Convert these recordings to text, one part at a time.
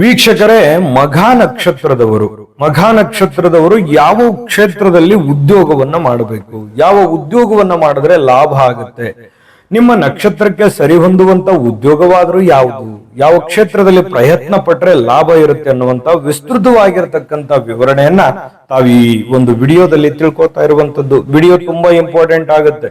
ವೀಕ್ಷಕರೇ ಮಘ ನಕ್ಷತ್ರದವರು ಮಘ ನಕ್ಷತ್ರದವರು ಯಾವ ಕ್ಷೇತ್ರದಲ್ಲಿ ಉದ್ಯೋಗವನ್ನ ಮಾಡಬೇಕು? ಯಾವ ಉದ್ಯೋಗವನ್ನ ಮಾಡಿದ್ರೆ ಲಾಭ ಆಗುತ್ತೆ? ನಿಮ್ಮ ನಕ್ಷತ್ರಕ್ಕೆ ಸರಿ ಹೊಂದುವಂತ ಉದ್ಯೋಗವಾದರೂ ಯಾವುದು? ಯಾವ ಕ್ಷೇತ್ರದಲ್ಲಿ ಪ್ರಯತ್ನ ಪಟ್ರೆ ಲಾಭ ಇರುತ್ತೆ ಅನ್ನುವಂತ ವಿಸ್ತೃತವಾಗಿರತಕ್ಕಂತ ವಿವರಣೆಯನ್ನ ತಾವು ಈ ಒಂದು ವಿಡಿಯೋದಲ್ಲಿ ತಿಳ್ಕೊತಾ ಇರುವಂತದ್ದು ವಿಡಿಯೋ ತುಂಬಾ ಇಂಪಾರ್ಟೆಂಟ್ ಆಗುತ್ತೆ.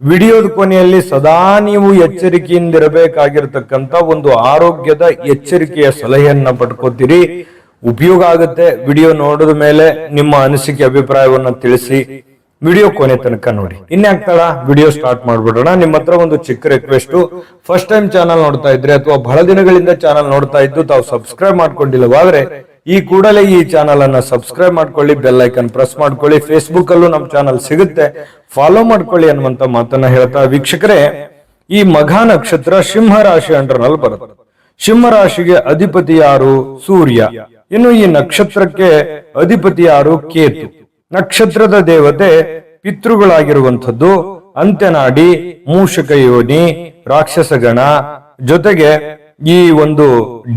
ವಿಡಿಯೋದ ಕೊನೆಯಲ್ಲಿ ಸದಾ ನೀವು ಎಚ್ಚರಿಕೆಯಿಂದ ಇರಬೇಕಾಗಿರತಕ್ಕಂತ ಒಂದು ಆರೋಗ್ಯದ ಎಚ್ಚರಿಕೆಯ ಸಲಹೆಯನ್ನ ಪಡ್ಕೋತೀರಿ. ಉಪಯೋಗ ಆಗುತ್ತೆ. ವಿಡಿಯೋ ನೋಡಿದ ಮೇಲೆ ನಿಮ್ಮ ಅನಿಸಿಕೆ, ಅಭಿಪ್ರಾಯವನ್ನ ತಿಳಿಸಿ. ವಿಡಿಯೋ ಕೊನೆ ತನಕ ನೋಡಿ. ಇನ್ಯಾಕ್ತಳ ವಿಡಿಯೋ ಸ್ಟಾರ್ಟ್ ಮಾಡ್ಬಿಡೋಣ. ನಿಮ್ಮ ಹತ್ರ ಒಂದು ಚಿಕ್ಕ ರಿಕ್ವೆಸ್ಟ್ ಫಸ್ಟ್ ಟೈಮ್ ಚಾನಲ್ ನೋಡ್ತಾ ಇದ್ರೆ ಅಥವಾ ಬಹಳ ದಿನಗಳಿಂದ ಚಾನಲ್ ನೋಡ್ತಾ ಇದ್ದು ತಾವು ಸಬ್ಸ್ಕ್ರೈಬ್ ಮಾಡ್ಕೊಂಡಿಲ್ಲವಾದ್ರೆ ಈ ಕೂಡಲೇ ಈ ಚಾನಲ್ ಅನ್ನ ಸಬ್ಸ್ಕ್ರೈಬ್ ಮಾಡ್ಕೊಳ್ಳಿ ಬೆಲ್ ಐಕನ್ ಪ್ರೆಸ್ ಮಾಡ್ಕೊಳ್ಳಿ. ಫೇಸ್ಬುಕ್ ಅಲ್ಲೂ ನಮ್ಮ ಚಾನಲ್ ಸಿಗುತ್ತೆ. ಫಾಲೋ ಮಾಡ್ಕೊಳ್ಳಿ ಅನ್ನುವಂತ ಮಾತನ್ನ ಹೇಳ್ತಾ ವೀಕ್ಷಕರೇ, ಈ ಮಘ ನಕ್ಷತ್ರ ಸಿಂಹ ರಾಶಿ ಅಂಡರ್ನಲ್ಲಿ ಬರುತ್ತೆ. ಸಿಂಹ ರಾಶಿಗೆ ಅಧಿಪತಿ ಯಾರು? ಸೂರ್ಯ. ಇನ್ನು ಈ ನಕ್ಷತ್ರಕ್ಕೆ ಅಧಿಪತಿ ಯಾರು? ಕೇತು. ನಕ್ಷತ್ರದ ದೇವತೆ ಪಿತೃಗಳಾಗಿರುವಂಥದ್ದು. ಅಂತ್ಯನಾಡಿ ಮೂಷಕ ಯೋನಿ ರಾಕ್ಷಸ ಗಣ ಜೊತೆಗೆ ಈ ಒಂದು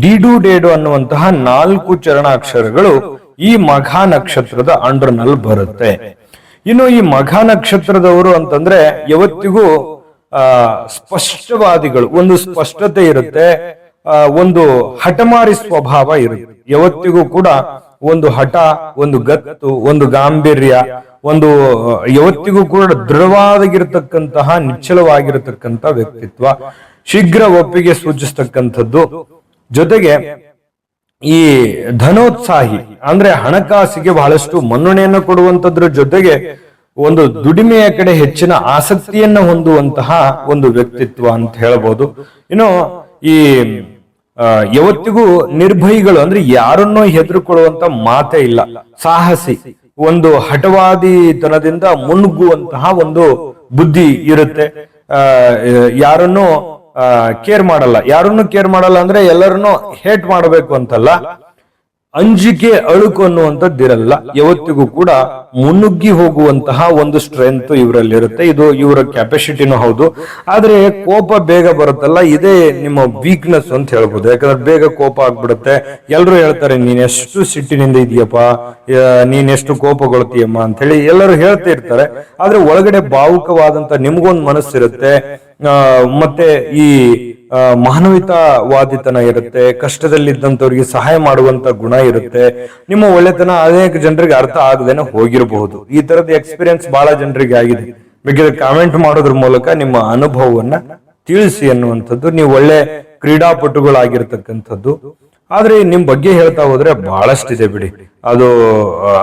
ಡಿಡು ಡೇಡು ಅನ್ನುವಂತಹ ನಾಲ್ಕು ಚರಣಾಕ್ಷರಗಳು ಈ ಮಘ ನಕ್ಷತ್ರದ ಅಂಡರ್ನಲ್ಲಿ ಬರುತ್ತೆ. ಇನ್ನು ಈ ಮಘ ನಕ್ಷತ್ರದವರು ಅಂತಂದ್ರೆ ಯಾವತ್ತಿಗೂ ಆ ಸ್ಪಷ್ಟವಾದಿಗಳು ಒಂದು ಸ್ಪಷ್ಟತೆ ಇರುತ್ತೆ ಆ, ಒಂದು ಹಠಮಾರಿ ಸ್ವಭಾವ ಇರುತ್ತೆ. ಯಾವತ್ತಿಗೂ ಕೂಡ ಒಂದು ಹಠ ಒಂದು ಗತ್ತು ಒಂದು ಗಾಂಭೀರ್ಯ ಒಂದು ಯಾವತ್ತಿಗೂ ಕೂಡ ದೃಢವಾಗಿರತಕ್ಕಂತಹ ನಿಚ್ಚಲವಾಗಿರತಕ್ಕಂತಹ ವ್ಯಕ್ತಿತ್ವ. ಶೀಘ್ರ ಒಪ್ಪಿಗೆ ಸೂಚಿಸ್ತಕ್ಕಂಥದ್ದು. ಜೊತೆಗೆ ಈ ಧನೋತ್ಸಾಹಿ, ಅಂದ್ರೆ ಹಣಕಾಸಿಗೆ ಬಹಳಷ್ಟು ಮನ್ನಣೆಯನ್ನು ಕೊಡುವಂತದ್ರ ಜೊತೆಗೆ ಒಂದು ದುಡಿಮೆಯ ಕಡೆ ಹೆಚ್ಚಿನ ಆಸಕ್ತಿಯನ್ನ ಹೊಂದುವಂತಹ ಒಂದು ವ್ಯಕ್ತಿತ್ವ ಅಂತ ಹೇಳ್ಬೋದು. ಇನ್ನು ಈ ಯಾವತ್ತಿಗೂ ನಿರ್ಭಯಿಗಳು, ಅಂದ್ರೆ ಯಾರನ್ನೋ ಹೆದರ್ಕೊಳ್ಳುವಂತ ಮಾತೇ ಇಲ್ಲ. ಸಾಹಸಿ, ಒಂದು ಹಠವಾದಿತನದಿಂದ ಮುನ್ನುಗ್ಗುವಂತಹ ಒಂದು ಬುದ್ಧಿ ಇರುತ್ತೆ. ಯಾರನ್ನು ಕೇರ್ ಮಾಡಲ್ಲ. ಯಾರನ್ನು ಕೇರ್ ಮಾಡಲ್ಲ ಅಂದ್ರೆ ಎಲ್ಲರನ್ನು ಹೇಟ್ ಮಾಡಬೇಕು ಅಂತಲ್ಲ. ಅಂಜಿಕೆ, ಅಳುಕು ಅನ್ನುವಂಥದ್ದಿರಲ್ಲ ಯಾವತ್ತಿಗೂ ಕೂಡ ಮುನ್ನುಗ್ಗಿ ಹೋಗುವಂತಹ ಒಂದು ಸ್ಟ್ರೆಂತ್ ಇವರಲ್ಲಿ ಇರುತ್ತೆ ಇದು ಇವರ ಕೆಪಾಸಿಟಿನೂ ಹೌದು. ಆದ್ರೆ ಕೋಪ ಬೇಗ ಬರುತ್ತಲ್ಲ. ಇದೇ ನಿಮ್ಮ ವೀಕ್ನೆಸ್ ಅಂತ ಹೇಳ್ಬೋದು. ಯಾಕಂದ್ರೆ ಬೇಗ ಕೋಪ ಆಗ್ಬಿಡುತ್ತೆ. ಎಲ್ಲರೂ ಹೇಳ್ತಾರೆ, ನೀನ್ ಎಷ್ಟು ಸಿಟ್ಟಿನಿಂದ ಇದೆಯಪ್ಪ ನೀನ್ ಎಷ್ಟು ಕೋಪಗೊಳ್ತೀಯಮ್ಮ? ಅಂತ ಹೇಳಿ ಎಲ್ಲರೂ ಹೇಳ್ತಾ ಇರ್ತಾರೆ. ಆದ್ರೆ ಒಳಗಡೆ ಭಾವುಕವಾದಂತ ನಿಮ್ಗೊಂದು ಮನಸ್ಸಿರುತ್ತೆ. ಮತ್ತೆ ಈ ಮಾನವಿತವಾದಿತನ ಇರುತ್ತೆ, ಕಷ್ಟದಲ್ಲಿದ್ದಂಥವ್ರಿಗೆ ಸಹಾಯ ಮಾಡುವಂತ ಗುಣ ಇರುತ್ತೆ. ನಿಮ್ಮ ಒಳ್ಳೆತನ ಅನೇಕ ಜನರಿಗೆ ಅರ್ಥ ಆಗದೇನೆ ಹೋಗಿರಬಹುದು. ಈ ತರದ ಎಕ್ಸ್ಪೀರಿಯನ್ಸ್ ಬಹಳ ಜನರಿಗೆ ಆಗಿದೆ. ಬೇಕಿದ್ರೆ ಕಾಮೆಂಟ್ ಮಾಡೋದ್ರ ಮೂಲಕ ನಿಮ್ಮ ಅನುಭವವನ್ನ ತಿಳಿಸಿ ಅನ್ನುವಂಥದ್ದು, ನೀವು ಒಳ್ಳೆ ಕ್ರೀಡಾಪಟುಗಳಾಗಿರ್ತಕ್ಕಂಥದ್ದು. ಆದ್ರೆ ನಿಮ್ ಬಗ್ಗೆ ಹೇಳ್ತಾ ಹೋದ್ರೆ ಬಹಳಷ್ಟಿದೆ ಬಿಡಿ. ಅದು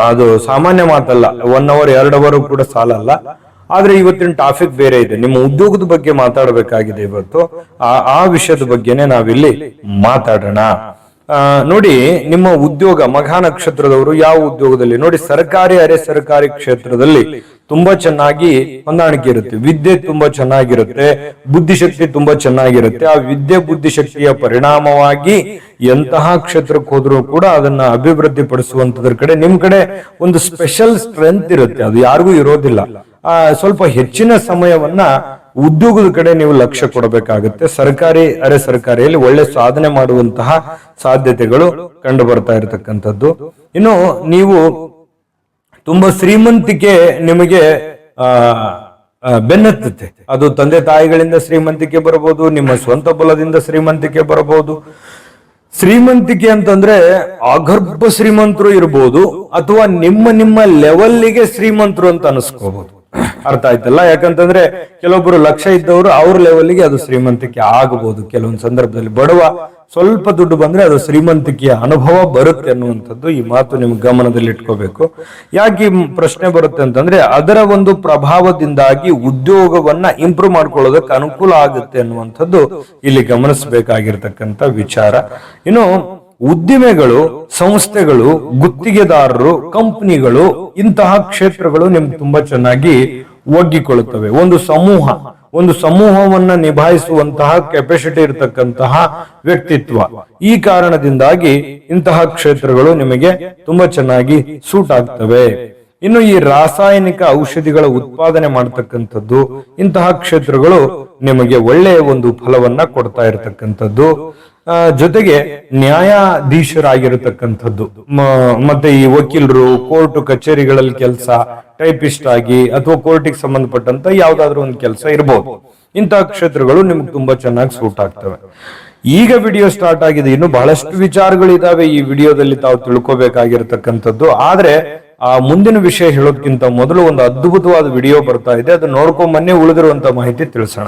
ಅದು ಸಾಮಾನ್ಯ ಮಾತಲ್ಲ ಒನ್ ಅವರ್ ಎರಡು ಅವರ್ ಕೂಡ ಸಾಲಲ್ಲ. ಆದ್ರೆ ಇವತ್ತಿನ ಟಾಪಿಕ್ ಬೇರೆ ಇದೆ. ನಿಮ್ಮ ಉದ್ಯೋಗದ ಬಗ್ಗೆ ಮಾತಾಡಬೇಕಾಗಿದೆ ಇವತ್ತು. ಆ ಆ ವಿಷಯದ ಬಗ್ಗೆನೆ ನಾವಿಲ್ಲಿ ಮಾತಾಡೋಣ. ನೋಡಿ, ನಿಮ್ಮ ಉದ್ಯೋಗ, ಮಘ ನಕ್ಷತ್ರದವರು ಯಾವ ಉದ್ಯೋಗದಲ್ಲಿ? ನೋಡಿ, ಸರ್ಕಾರಿ ಅರೆ ಸರ್ಕಾರಿ ಕ್ಷೇತ್ರದಲ್ಲಿ ತುಂಬಾ ಚೆನ್ನಾಗಿ ಹೊಂದಾಣಿಕೆ ಇರುತ್ತೆ. ವಿದ್ಯೆ ತುಂಬಾ ಚೆನ್ನಾಗಿರುತ್ತೆ. ಬುದ್ಧಿಶಕ್ತಿ ತುಂಬಾ ಚೆನ್ನಾಗಿರುತ್ತೆ. ಆ ವಿದ್ಯೆ, ಬುದ್ಧಿಶಕ್ತಿಯ ಪರಿಣಾಮವಾಗಿ ಎಂತಹ ಕ್ಷೇತ್ರಕ್ಕೆ ಹೋದ್ರೂ ಕೂಡ ಅದನ್ನ ಅಭಿವೃದ್ಧಿ ಪಡಿಸುವಂತದ್ರ ಕಡೆ ನಿಮ್ ಕಡೆ ಒಂದು ಸ್ಪೆಷಲ್ ಸ್ಟ್ರೆಂತ್ ಇರುತ್ತೆ. ಅದು ಯಾರಿಗೂ ಇರೋದಿಲ್ಲ. ಸ್ವಲ್ಪ ಹೆಚ್ಚಿನ ಸಮಯವನ್ನ ಉದ್ಯೋಗದ ಕಡೆ ನೀವು ಲಕ್ಷ್ಯ ಕೊಡಬೇಕಾಗುತ್ತೆ. ಸರ್ಕಾರಿ, ಅರೆ ಸರ್ಕಾರಿಯಲ್ಲಿ ಒಳ್ಳೆ ಸಾಧನೆ ಮಾಡುವಂತಹ ಸಾಧ್ಯತೆಗಳು ಕಂಡು ಬರ್ತಾ ಇರತಕ್ಕಂಥದ್ದು. ಇನ್ನು ನೀವು ತುಂಬಾ ಶ್ರೀಮಂತಿಕೆ ನಿಮಗೆ, ಆ ಬೆನ್ನತ್ತುತ್ತೆ. ಅದು ತಂದೆ ತಾಯಿಗಳಿಂದ ಶ್ರೀಮಂತಿಕೆ ಬರಬಹುದು, ನಿಮ್ಮ ಸ್ವಂತ ಬಲದಿಂದ ಶ್ರೀಮಂತಿಕೆ ಬರಬಹುದು. ಶ್ರೀಮಂತಿಕೆ ಅಂತಂದ್ರೆ ಅಗರ್ಭ ಶ್ರೀಮಂತರು ಇರಬಹುದು ಅಥವಾ ನಿಮ್ಮ ನಿಮ್ಮ ಲೆವೆಲ್ಗೆ ಶ್ರೀಮಂತರು ಅಂತ ಅನಿಸ್ಕೋಬಹುದು. ಅರ್ಥ ಆಯ್ತಲ್ಲ? ಯಾಕಂತಂದ್ರೆ ಕೆಲವೊಬ್ಬರು ಲಕ್ಷ ಇದ್ದವರು ಅವ್ರ ಲೆವೆಲ್ಗೆ ಅದು ಶ್ರೀಮಂತಿಕೆ ಆಗಬಹುದು ಕೆಲವೊಂದು ಸಂದರ್ಭದಲ್ಲಿ ಬಡವ ಸ್ವಲ್ಪ ದುಡ್ಡು ಬಂದ್ರೆ ಅದು ಶ್ರೀಮಂತಿಕೆಯ ಅನುಭವ ಬರುತ್ತೆ ಅನ್ನುವಂಥದ್ದು ಈ ಮಾತು ನಿಮ್ಗೆ ಗಮನದಲ್ಲಿ ಇಟ್ಕೋಬೇಕು. ಯಾಕೆ ಈ ಪ್ರಶ್ನೆ ಬರುತ್ತೆ ಅಂತಂದ್ರೆ ಅದರ ಒಂದು ಪ್ರಭಾವದಿಂದಾಗಿ ಉದ್ಯೋಗವನ್ನ ಇಂಪ್ರೂವ್ ಮಾಡ್ಕೊಳ್ಳೋದಕ್ಕೆ ಅನುಕೂಲ ಆಗುತ್ತೆ ಅನ್ನುವಂಥದ್ದು ಇಲ್ಲಿ ಗಮನಿಸಬೇಕಾಗಿರ್ತಕ್ಕಂಥ ವಿಚಾರ. ಇನ್ನು ಉದ್ದಿಮೆಗಳು, ಸಂಸ್ಥೆಗಳು, ಗುತ್ತಿಗೆದಾರರು, ಕಂಪನಿಗಳು, ಇಂತಹ ಕ್ಷೇತ್ರಗಳು ನಿಮ್ಗೆ ತುಂಬಾ ಚೆನ್ನಾಗಿ ಒಗ್ಗಿಕೊಳ್ಳುತ್ತವೆ. ಒಂದು ಸಮೂಹ, ಒಂದು ಸಮೂಹವನ್ನ ನಿಭಾಯಿಸುವಂತಹ ಕೆಪಾಸಿಟಿ ಇರತಕ್ಕಂತಹ ವ್ಯಕ್ತಿತ್ವ. ಈ ಕಾರಣದಿಂದಾಗಿ ಇಂತಹ ಕ್ಷೇತ್ರಗಳು ನಿಮಗೆ ತುಂಬಾ ಚೆನ್ನಾಗಿ ಸೂಟ್ ಆಗ್ತವೆ. ಇನ್ನು ಈ ರಾಸಾಯನಿಕ ಔಷಧಿಗಳ ಉತ್ಪಾದನೆ ಮಾಡತಕ್ಕಂಥದ್ದು, ಇಂತಹ ಕ್ಷೇತ್ರಗಳು ನಿಮಗೆ ಒಳ್ಳೆಯ ಒಂದು ಫಲವನ್ನ ಕೊಡ್ತಾ ಇರತಕ್ಕಂಥದ್ದು. ಜೊತೆಗೆ ನ್ಯಾಯಾಧೀಶರಾಗಿರತಕ್ಕಂಥದ್ದು. ಮತ್ತೆ ಈ ವಕೀಲರು ಕೋರ್ಟ್ ಕಚೇರಿಗಳಲ್ಲಿ ಕೆಲಸ ಟೈಪಿಸ್ಟ್ ಆಗಿ ಅಥವಾ ಕೋರ್ಟಿಗೆ ಸಂಬಂಧಪಟ್ಟಂತ ಯಾವ್ದಾದ್ರು ಒಂದು ಕೆಲಸ ಇರಬಹುದು ಇಂತಹ ಕ್ಷೇತ್ರಗಳು ನಿಮ್ಗೆ ತುಂಬಾ ಚೆನ್ನಾಗಿ ಸೂಟ್ ಆಗ್ತವೆ. ಈಗ ವಿಡಿಯೋ ಸ್ಟಾರ್ಟ್ ಆಗಿದೆ. ಇನ್ನು ಬಹಳಷ್ಟು ವಿಚಾರಗಳಿದಾವೆ ಈ ವಿಡಿಯೋದಲ್ಲಿ ತಾವು ತಿಳ್ಕೊಬೇಕಾಗಿರ್ತಕ್ಕಂಥದ್ದು. ಆದ್ರೆ, ಆ ಮುಂದಿನ ವಿಷಯ ಹೇಳೋದಕ್ಕಿಂತ ಮೊದಲು ಒಂದು ಅದ್ಭುತವಾದ ವಿಡಿಯೋ ಬರ್ತಾ ಇದೆ. ಅದು ನೋಡ್ಕೊಂಡ್ ಮನ್ನೆ ಉಳಿದಿರುವಂತ ಮಾಹಿತಿ ತಿಳಿಸೋಣ.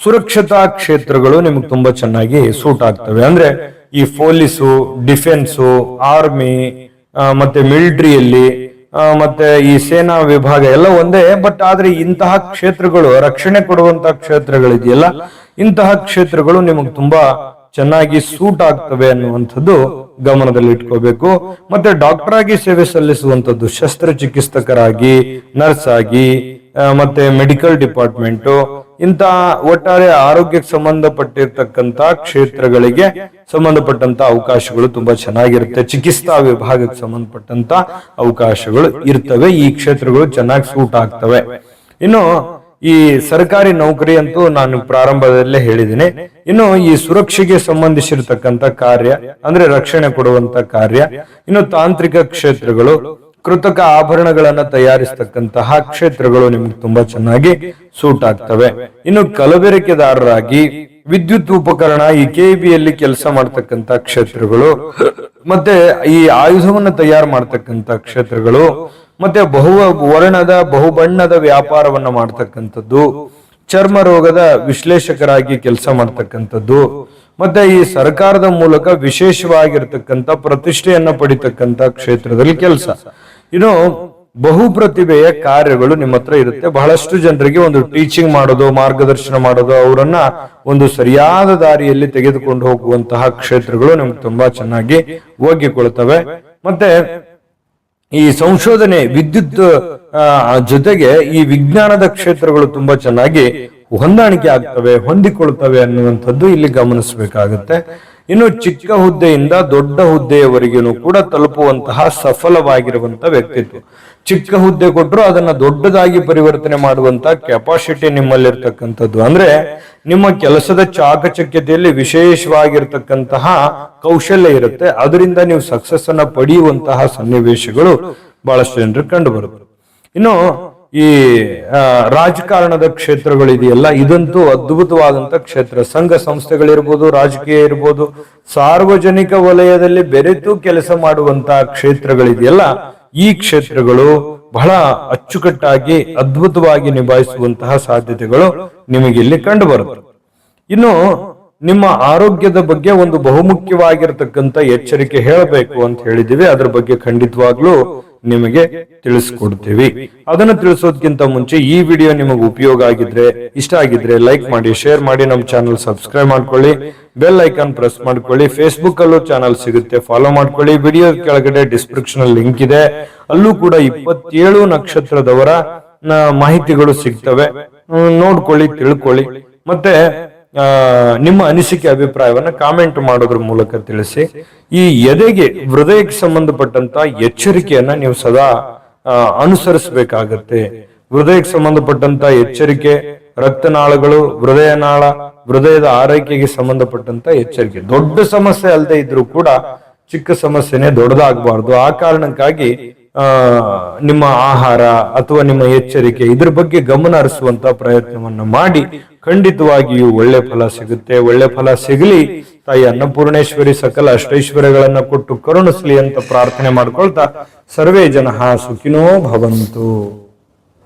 ಸುರಕ್ಷತಾ ಕ್ಷೇತ್ರಗಳು ನಿಮಗೆ ತುಂಬಾ ಚೆನ್ನಾಗಿ ಸೂಟ್ ಆಗ್ತವೆ. ಅಂದ್ರೆ ಈ ಪೊಲೀಸು, ಡಿಫೆನ್ಸು, ಆರ್ಮಿ ಮತ್ತೆ ಮಿಲಿಟರಿಯಲ್ಲಿ ಮತ್ತೆ ಈ ಸೇನಾ ವಿಭಾಗ ಎಲ್ಲ ಒಂದೇ. ಬಟ್ ಆದ್ರೆ ಇಂತಹ ಕ್ಷೇತ್ರಗಳು, ರಕ್ಷಣೆ ಕೊಡುವಂತಹ ಕ್ಷೇತ್ರಗಳಿದೆಯಲ್ಲ, ಇಂತಹ ಕ್ಷೇತ್ರಗಳು ನಿಮಗೆ ತುಂಬಾ ಚೆನ್ನಾಗಿ ಸೂಟ್ ಆಗ್ತವೆ ಅನ್ನುವಂಥದ್ದು ಗಮನದಲ್ಲಿ ಇಟ್ಕೋಬೇಕು ಮತ್ತೆ ಡಾಕ್ಟರ್ ಆಗಿ ಸೇವೆ ಸಲ್ಲಿಸುವಂತದ್ದು ಶಸ್ತ್ರಚಿಕಿತ್ಸಕರಾಗಿ ನರ್ಸ್ ಆಗಿ ಮತ್ತೆ ಮೆಡಿಕಲ್ ಡಿಪಾರ್ಟ್ಮೆಂಟ್ ಇಂತ ಒಟ್ಟಾರೆ ಆರೋಗ್ಯಕ್ಕೆ ಸಂಬಂಧಪಟ್ಟಿರ್ತಕ್ಕಂತ ಕ್ಷೇತ್ರಗಳಿಗೆ ಸಂಬಂಧಪಟ್ಟಂತ ಅವಕಾಶಗಳು ತುಂಬಾ ಚೆನ್ನಾಗಿರುತ್ತೆ. ಚಿಕಿತ್ಸಾ ವಿಭಾಗಕ್ಕೆ ಸಂಬಂಧಪಟ್ಟಂತ ಅವಕಾಶಗಳು ಇರ್ತವೆ. ಈ ಕ್ಷೇತ್ರಗಳು ಚೆನ್ನಾಗಿ ಸೂಟ್ ಆಗ್ತವೆ. ಇನ್ನು ಈ ಸರ್ಕಾರಿ ನೌಕರಿ ಅಂತೂ ನಾನು ಪ್ರಾರಂಭದಲ್ಲೇ ಹೇಳಿದ್ದೀನಿ. ಇನ್ನು ಈ ಸುರಕ್ಷೆಗೆ ಸಂಬಂಧಿಸಿರ್ತಕ್ಕಂಥ ಕಾರ್ಯ, ಅಂದ್ರೆ ರಕ್ಷಣೆ ಕೊಡುವಂತ ಕಾರ್ಯ, ಇನ್ನು ತಾಂತ್ರಿಕ ಕ್ಷೇತ್ರಗಳು ಕೃತಕ ಆಭರಣಗಳನ್ನ ತಯಾರಿಸ್ತಕ್ಕಂತಹ ಕ್ಷೇತ್ರಗಳು ನಿಮ್ಗೆ ತುಂಬಾ ಚೆನ್ನಾಗಿ ಸೂಟ್ ಆಗ್ತವೆ. ಇನ್ನು ಕಲಬೆರಕೆದಾರರಾಗಿ ವಿದ್ಯುತ್ ಉಪಕರಣ ಈ ಕೆಬಿಯಲ್ಲಿ ಕೆಲಸ ಮಾಡ್ತಕ್ಕಂತ ಕ್ಷೇತ್ರಗಳು, ಮತ್ತೆ ಈ ಆಯುಧವನ್ನ ತಯಾರು ಮಾಡ್ತಕ್ಕಂತ ಕ್ಷೇತ್ರಗಳು, ಮತ್ತೆ ಬಹು ವರ್ಣದ ಬಹುಬಣ್ಣದ ವ್ಯಾಪಾರವನ್ನ ಮಾಡ್ತಕ್ಕಂಥದ್ದು, ಚರ್ಮ ರೋಗದ ವಿಶ್ಲೇಷಕರಾಗಿ ಕೆಲಸ ಮಾಡ್ತಕ್ಕಂಥದ್ದು, ಮತ್ತೆ ಈ ಸರ್ಕಾರದ ಮೂಲಕ ವಿಶೇಷವಾಗಿರ್ತಕ್ಕಂಥ ಪ್ರತಿಷ್ಠೆಯನ್ನ ಪಡಿತಕ್ಕಂಥ ಕ್ಷೇತ್ರದಲ್ಲಿ ಕೆಲಸ. ಇನ್ನು ಬಹು ಪ್ರತಿಭೆಯ ಕಾರ್ಯಗಳು ನಿಮ್ಮ ಹತ್ರ ಇರುತ್ತೆ. ಬಹಳಷ್ಟು ಜನರಿಗೆ ಒಂದು ಟೀಚಿಂಗ್ ಮಾಡೋದು, ಮಾರ್ಗದರ್ಶನ ಮಾಡೋದು, ಅವರನ್ನ ಒಂದು ಸರಿಯಾದ ದಾರಿಯಲ್ಲಿ ತೆಗೆದುಕೊಂಡು ಹೋಗುವಂತಹ ಕ್ಷೇತ್ರಗಳು ನಿಮ್ಗೆ ತುಂಬಾ ಚೆನ್ನಾಗಿ ಒಗ್ಗಿಕೊಳ್ತವೆ ಮತ್ತೆ ಈ ಸಂಶೋಧನೆ, ವಿದ್ಯುತ್ ಜೊತೆಗೆ ಈ ವಿಜ್ಞಾನದ ಕ್ಷೇತ್ರಗಳು ತುಂಬಾ ಚೆನ್ನಾಗಿ ಹೊಂದಾಣಿಕೆ ಆಗ್ತವೆ, ಹೊಂದಿಕೊಳ್ತವೆ ಅನ್ನುವಂಥದ್ದು ಇಲ್ಲಿ ಗಮನಿಸಬೇಕಾಗುತ್ತೆ. ಇನ್ನು ಚಿಕ್ಕ ಹುದ್ದೆಯಿಂದ ದೊಡ್ಡ ಹುದ್ದೆಯವರೆಗೂ ಕೂಡ ತಲುಪುವಂತಹ ಸಫಲವಾಗಿರುವಂತಹ ವ್ಯಕ್ತಿತ್ವ. ಚಿಕ್ಕ ಹುದ್ದೆ ಕೊಟ್ಟರು ಅದನ್ನ ದೊಡ್ಡದಾಗಿ ಪರಿವರ್ತನೆ ಮಾಡುವಂತ ಕೆಪಾಸಿಟಿ ನಿಮ್ಮಲ್ಲಿರ್ತಕ್ಕಂಥದ್ದು. ಅಂದ್ರೆ ನಿಮ್ಮ ಕೆಲಸದ ಚಾಕಚಕ್ಯತೆಯಲ್ಲಿ ವಿಶೇಷವಾಗಿರ್ತಕ್ಕಂತಹ ಕೌಶಲ್ಯ ಇರುತ್ತೆ. ಅದರಿಂದ ನೀವು ಸಕ್ಸಸ್ ಅನ್ನ ಪಡೆಯುವಂತಹ ಸನ್ನಿವೇಶಗಳು ಬಹಳಷ್ಟು ಜನರು ಕಂಡು ಇನ್ನು ಈ ರಾಜಕಾರಣದ ಕ್ಷೇತ್ರಗಳಿದೆಯಲ್ಲ, ಇದಂತೂ ಅದ್ಭುತವಾದಂತ ಕ್ಷೇತ್ರ. ಸಂಘ ಸಂಸ್ಥೆಗಳಿರ್ಬೋದು, ರಾಜಕೀಯ ಇರ್ಬೋದು, ಸಾರ್ವಜನಿಕ ವಲಯದಲ್ಲಿ ಬೆರೆತು ಕೆಲಸ ಮಾಡುವಂತಹ ಕ್ಷೇತ್ರಗಳಿದೆಯಲ್ಲ, ಈ ಕ್ಷೇತ್ರಗಳು ಬಹಳ ಅಚ್ಚುಕಟ್ಟಾಗಿ ಅದ್ಭುತವಾಗಿ ನಿಭಾಯಿಸುವಂತಹ ಸಾಧ್ಯತೆಗಳು ನಿಮಗಿಲ್ಲಿ ಕಂಡು ಬರುತ್ತೆ ಇನ್ನು ನಿಮ್ಮ ಆರೋಗ್ಯದ ಬಗ್ಗೆ ಒಂದು ಬಹುಮುಖ್ಯವಾಗಿರ್ತಕ್ಕಂಥ ಎಚ್ಚರಿಕೆ ಹೇಳಬೇಕು ಅಂತ ಹೇಳಿದಿವಿ ಅದ್ರ ಬಗ್ಗೆ ಖಂಡಿತವಾಗ್ಲೂ ನಿಮಗೆ ತಿಳಿಸ್ಕೊಡ್ತೀವಿ. ಅದನ್ನ ತಿಳಿಸೋದಕ್ಕಿಂತ ಮುಂಚೆ ಈ ವಿಡಿಯೋ ನಿಮಗೆ ಉಪಯೋಗ ಆಗಿದ್ರೆ, ಇಷ್ಟ ಆಗಿದ್ರೆ ಲೈಕ್ ಮಾಡಿ, ಶೇರ್ ಮಾಡಿ, ನಮ್ಮ ಚಾನಲ್ ಸಬ್ಸ್ಕ್ರೈಬ್ ಮಾಡ್ಕೊಳ್ಳಿ, ಬೆಲ್ ಐಕಾನ್ ಪ್ರೆಸ್ ಮಾಡ್ಕೊಳ್ಳಿ ಫೇಸ್ಬುಕ್ ಅಲ್ಲೂ ಚಾನಲ್ ಸಿಗುತ್ತೆ, ಫಾಲೋ ಮಾಡ್ಕೊಳ್ಳಿ. ವಿಡಿಯೋ ಕೆಳಗಡೆ ಡಿಸ್ಕ್ರಿಪ್ಷನ್ ಲಿಂಕ್ ಇದೆ. ಅಲ್ಲೂ ಕೂಡ ಇಪ್ಪತ್ತೇಳು ನಕ್ಷತ್ರದವರ ಮಾಹಿತಿಗಳು ಸಿಗ್ತವೆ. ನೋಡ್ಕೊಳ್ಳಿ, ತಿಳ್ಕೊಳ್ಳಿ. ಮತ್ತೆ ನಿಮ್ಮ ಅನಿಸಿಕೆ ಅಭಿಪ್ರಾಯವನ್ನ ಕಾಮೆಂಟ್ ಮಾಡೋದ್ರ ಮೂಲಕ ತಿಳಿಸಿ. ಈ ಎದೆಗೆ ಹೃದಯಕ್ಕೆ ಸಂಬಂಧಪಟ್ಟಂತ ಎಚ್ಚರಿಕೆಯನ್ನ ನೀವು ಸದಾ ಅನುಸರಿಸಬೇಕಾಗತ್ತೆ. ಹೃದಯಕ್ಕೆ ಸಂಬಂಧಪಟ್ಟಂತ ಎಚ್ಚರಿಕೆ, ರಕ್ತನಾಳಗಳು, ಹೃದಯನಾಳ, ಹೃದಯದ ಆರೈಕೆಗೆ ಸಂಬಂಧಪಟ್ಟಂತ ಎಚ್ಚರಿಕೆ. ದೊಡ್ಡ ಸಮಸ್ಯೆ ಅಲ್ಲದೆ ಇದ್ರೂ ಕೂಡ ಚಿಕ್ಕ ಸಮಸ್ಯೆನೆ ದೊಡ್ಡದಾಗಬಾರ್ದು. ಆ ಕಾರಣಕ್ಕಾಗಿ ನಿಮ್ಮ ಆಹಾರ ಅಥವಾ ನಿಮ್ಮ ಎಚ್ಚರಿಕೆ ಇದ್ರ ಬಗ್ಗೆ ಗಮನ ಹರಿಸುವಂತ ಪ್ರಯತ್ನವನ್ನು ಮಾಡಿ, ಖಂಡಿತವಾಗಿಯೂ ಒಳ್ಳೆ ಫಲ ಸಿಗುತ್ತೆ. ಒಳ್ಳೆ ಫಲ ಸಿಗಲಿ. ತಾಯಿ ಅನ್ನಪೂರ್ಣೇಶ್ವರಿ ಸಕಲ ಅಷ್ಟೈಶ್ವರ್ಯಗಳನ್ನ ಕೊಟ್ಟು ಕರುಣಿಸ್ಲಿ ಅಂತ ಪ್ರಾರ್ಥನೆ ಮಾಡ್ಕೊಳ್ತಾ ಸರ್ವೇ ಜನ ಸುಖಿನೋ ಭವಂತು.